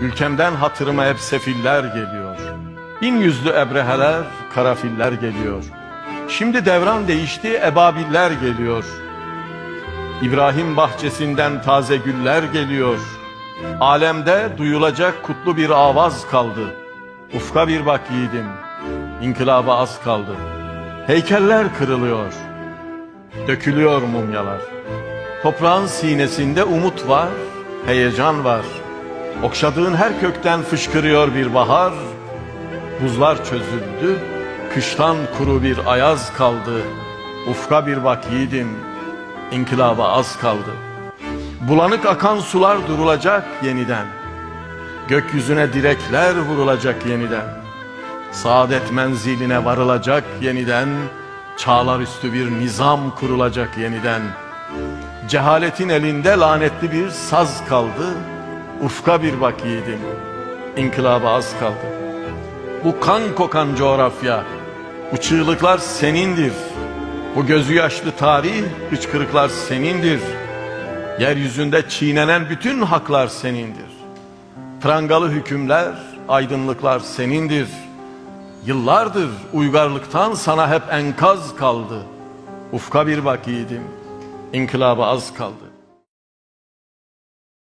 Ülkemden hatırıma hep sefiller geliyor. Bin yüzlü ebreheler, karafiller geliyor. Şimdi devran değişti, ebabiller geliyor. İbrahim bahçesinden taze güller geliyor. Alemde duyulacak kutlu bir avaz kaldı. Ufka bir bak yiğidim, inkılaba az kaldı. Heykeller kırılıyor, dökülüyor mumyalar. Toprağın sinesinde umut var, heyecan var. Okşadığın her kökten fışkırıyor bir bahar. Buzlar çözüldü, kıştan kuru bir ayaz kaldı. Ufka bir bak yiğidim, inkılaba az kaldı. Bulanık akan sular durulacak yeniden. Gökyüzüne direkler vurulacak yeniden. Saadet menziline varılacak yeniden. Çağlar üstü bir nizam kurulacak yeniden. Cehaletin elinde lanetli bir saz kaldı. Ufka bir bak yiğidim. İnkılaba az kaldı. Bu kan kokan coğrafya, bu çığlıklar senindir. Bu gözü yaşlı tarih, hıçkırıklar senindir. Yeryüzünde çiğnenen bütün haklar senindir. Prangalı hükümler, aydınlıklar senindir. Yıllardır uygarlıktan sana hep enkaz kaldı. Ufka bir bak yiğidim, inkılaba az kaldı.